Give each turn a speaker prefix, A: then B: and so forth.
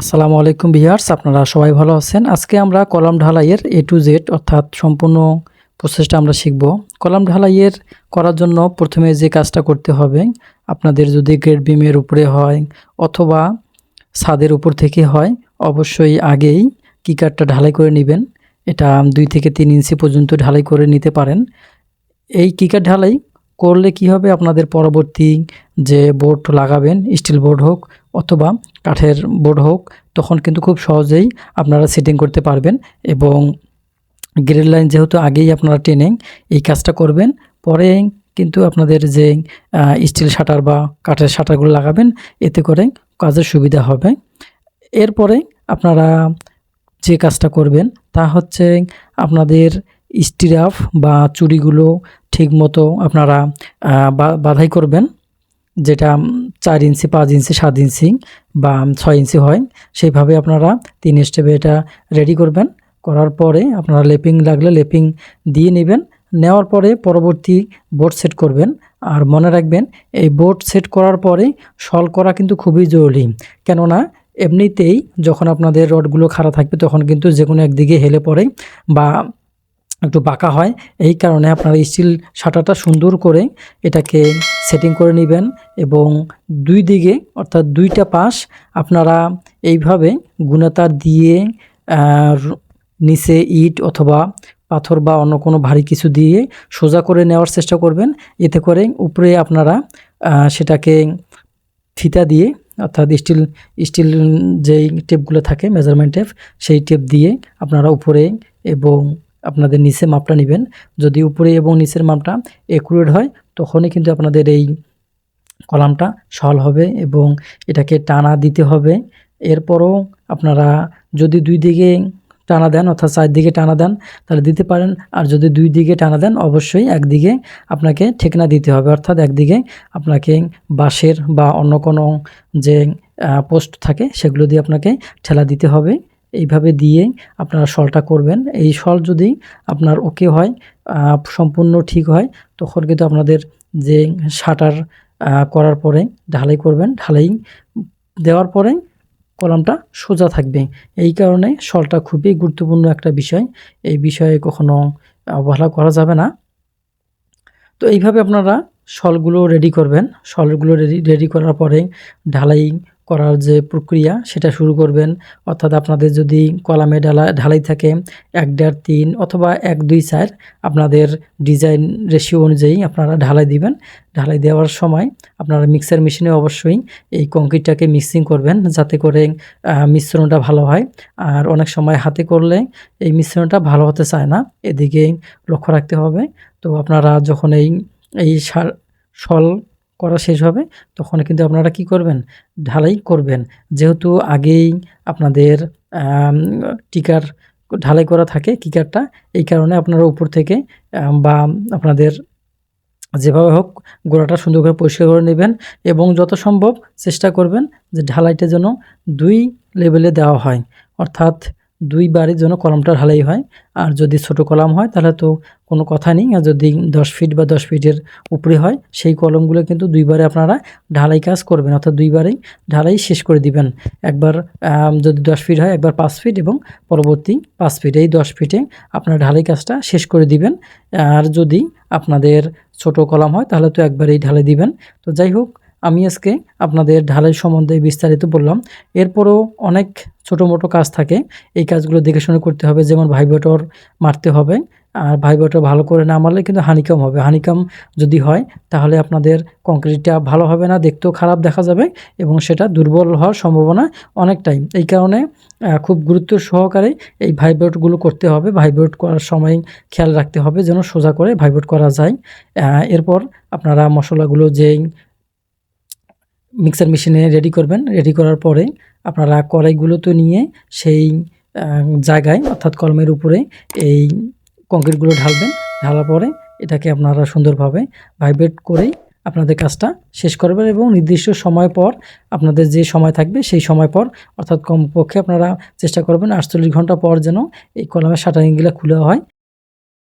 A: আসসালামু আলাইকুম ভিউয়ার্স, আপনারা সবাই ভালো আছেন? আজকে আমরা কলাম ঢালাইয়ের এ টু জেড অর্থাৎ সম্পূর্ণ প্রসেসটা আমরা শিখব। কলাম ঢালাইয়ের করার জন্য প্রথমে যে কাজটা করতে হবে, আপনাদের যদি গ্রেড বিমের উপরে হয় অথবা ছাদের উপর থেকে হয়, অবশ্যই আগেই কিকারটা ঢালাই করে নেবেন। এটা দুই থেকে তিন ইঞ্চি পর্যন্ত ঢালাই করে নিতে পারেন। এই কিকার ঢালাই করলে কি হবে? আপনাদের পরবর্তী যে বোর্ড লাগাবেন, স্টিল বোর্ড হোক অথবা কাঠের বোর্ড হোক, তখন কিন্তু খুব সহজেই আপনারা সেটিং করতে পারবেন এবং গ্রেড লাইন যেহেতু আগেই আপনারা টেনে এই কাজটা করবেন। পরে কিন্তু আপনাদের যে স্টিল শাটার বা কাঠের শাটারগুলো লাগাবেন, এতে করে কাজের সুবিধা হবে। এরপরে আপনারা যে কাজটা করবেন তা হচ্ছে আপনাদের স্টিরাফ বা চুড়িগুলো ঠিকমতো আপনারা বাধাই করবেন, যেটা চার ইঞ্চি, পাঁচ ইঞ্চি, সাত ইঞ্চি বা ছয় ইঞ্চি হয়, সেইভাবে আপনারা তিন স্টেপে এটা রেডি করবেন। করার পরে আপনারা লেপিং লাগলে লেপিং দিয়ে নেবেন। নেওয়ার পরে পরবর্তী বোর্ড সেট করবেন। আর মনে রাখবেন, এই বোর্ড সেট করার পরে সল করা কিন্তু খুবই জরুরি। কেননা, এমনিতেই যখন আপনাদের রডগুলো খাড়া থাকবে, তখন কিন্তু যে কোনো একদিকে হেলে পড়ে বা একটু বাঁকা হয়। এই কারণে আপনারা স্টিল শাটারটা সুন্দর করে এটাকে সেটিং করে নেবেন এবং দুই দিকে, অর্থাৎ দুইটা পাশ আপনারা এইভাবে গুণাতার দিয়ে নিচে ইট অথবা পাথর বা অন্য কোনো ভারী কিছু দিয়ে সোজা করে নেওয়ার চেষ্টা করবেন। এতে করে উপরে আপনারা সেটাকে ফিতা দিয়ে, অর্থাৎ স্টিল স্টিল যেই টেপগুলো থাকে মেজারমেন্ট টেপ সেই টেপ দিয়ে আপনারা উপরে এবং আপনাদের নিচে মাপটা নেবেন। যদি উপরে এবং নিচের মাপটা একুরেট হয়, তখনই কিন্তু আপনাদের এই কলামটা সল হবে এবং এটাকে টানা দিতে হবে। এরপরও আপনারা যদি দুই দিকে টানা দেন, অর্থাৎ চারদিকে টানা দেন, তাহলে দিতে পারেন। আর যদি দুই দিকে টানা দেন, অবশ্যই একদিকে আপনাকে ঠেকনা দিতে হবে। অর্থাৎ একদিকে আপনাকে বাঁশের বা অন্য কোনো যে পোস্ট থাকে, সেগুলো দিয়ে আপনাকে ঠেলা দিতে হবে। এইভাবে দিয়ে আপনারা শলটা করবেন। এই শল যদি আপনার ওকে হয় সম্পূর্ণ ঠিক হয়, তখন কিন্তু আপনাদের যে শাটার করার পরে ঢালাই করবেন। ঢালাই দেওয়ার পরে কলামটা সোজা থাকবে। এই কারণে শলটা খুবই গুরুত্বপূর্ণ একটা বিষয়। এই বিষয়ে কখনো অবহেলা করা যাবে না। তো এইভাবে আপনারা শলগুলো রেডি করবেন। শলগুলো রেডি রেডি করার পরে ঢালাই করার যে প্রক্রিয়া, সেটা শুরু করবেন। অর্থাৎ আপনাদের যদি কলামে ঢালা, ঢালাই থাকে, এক দেড় তিন অথবা এক দুই চার, আপনাদের ডিজাইন রেশিও অনুযায়ী আপনারা ঢালাই দিবেন। ঢালাই দেওয়ার সময় আপনারা মিক্সার মেশিনে অবশ্যই এই কংক্রিটটাকে মিক্সিং করবেন, যাতে করে মিশ্রণটা ভালো হয়। আর অনেক সময় হাতে করলে এই মিশ্রণটা ভালো হতে চায় না। এদিকে লক্ষ্য রাখতে হবে। তো আপনারা যখন এই এই সার সল করা শেষ হবে, তখন কিন্তু আপনারা কি করবেন? ঢালাই করবেন। যেহেতু আগেই আপনাদের টিকার ঢালাই করা থাকে কিকারটা এই কারণে আপনারা উপর থেকে বা আপনাদের যেভাবে হোক গোড়াটা সুন্দর করে পরিষ্কার করে নেবেন এবং যত সম্ভব চেষ্টা করবেন যে ঢালাইটা যেন দুই লেভেলে দেওয়া হয়। অর্থাৎ দুইবারের জন্য কলমটা ঢালাই হয়। আর যদি ছোট কলাম হয়, তাহলে তো কোনো কথা নেই। আর যদি দশ ফিট বা দশ ফিটের উপরে হয়, সেই কলমগুলো কিন্তু দুইবারে আপনারা ঢালাই কাজ করবেন। অর্থাৎ দুইবারেই ঢালাই শেষ করে দিবেন। একবার যদি দশ ফিট হয়, একবার পাঁচ ফিট এবং পরবর্তী পাঁচ ফিট। এই দশ ফিটে আপনারা ঢালাই কাজটা শেষ করে দিবেন। আর যদি আপনাদের ছোট কলাম হয়, তাহলে তো একবারেই ঢালাই দিবেন। তো যাই হোক আমি আজকে আপনাদের ঢালাই সম্বন্ধে বিস্তারিত বললাম। এরপরও অনেক ছোটো মোটো কাজ থাকে। এই কাজগুলো দেখে শুনে করতে হবে। যেমন ভাইব্রেটর মারতে হবে। আর ভাইব্রেটর ভালো করে না মারলে কিন্তু হানিকাম হবে। হানিকাম যদি হয়, তাহলে আপনাদের কংক্রিটটা ভালো হবে না, দেখতেও খারাপ দেখা যাবে এবং সেটা দুর্বল হওয়ার সম্ভাবনা অনেকটাই। এই কারণে খুব গুরুত্ব সহকারে এই ভাইব্রেটগুলো করতে হবে। ভাইব্রেট করার সময় খেয়াল রাখতে হবে যেন সোজা করে ভাইব্রেট করা যায়। এরপর আপনারা মশলাগুলো যেই মিক্সার মেশিনে রেডি করবেন। রেডি করার পরে আপনারা কড়াইগুলো তো নিয়ে সেই জায়গায় অর্থাৎ কলমের উপরে এই কংক্রিটগুলো ঢালবেন। ঢালার পরে এটাকে আপনারা সুন্দরভাবে ভাইব্রেট করেই আপনাদের কাজটা শেষ করবেন এবং নির্দিষ্ট সময় পর আপনাদের যে সময় থাকবে সেই সময় পর অর্থাৎ কমপক্ষে আপনারা চেষ্টা করবেন আটচল্লিশ ঘণ্টা পর যেন এই কলমের শাটারিংগুলো খুলে হয়।